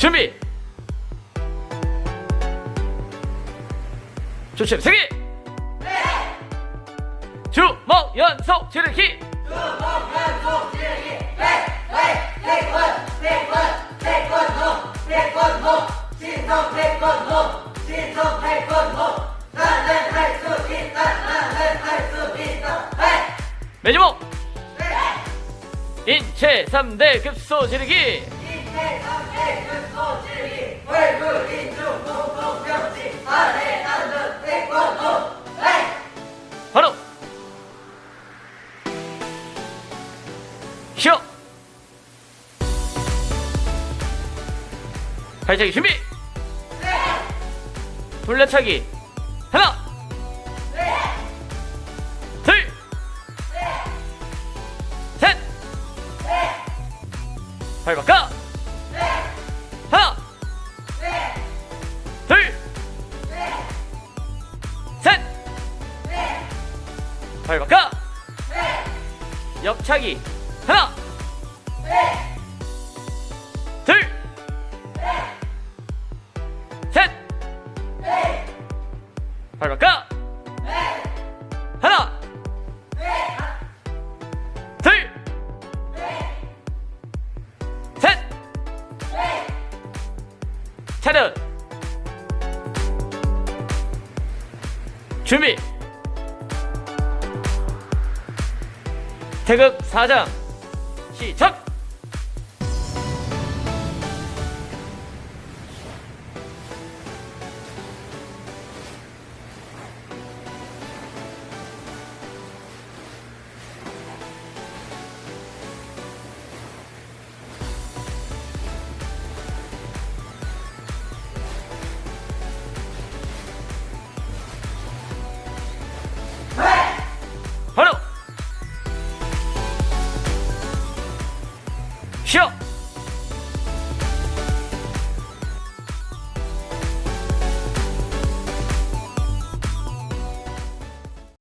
준비 조심 세기 네. 주먹 연속 지르기 주먹 연속 지르기 네. 네. 네. 번. 네. 번. 네. 번. 호. 네. 번. 호. 신성. 네. 번. 호. 신성. 네. 번. 호. 나는 할수 있다. 나는 할수 있다. 네. 매주목. 네. 인체 3대 급소 지르기. 네. 바로 시어 발차기 준비! 돌려차기 하나! 둘셋발 바꿔! 발바꿔 네. 옆차기 하나 네. 둘 네. 셋 네. 발바꿔 네. 하나 네. 둘 네. 셋 네. 차렷 준비 태극 4장 시작! 바로 쇼!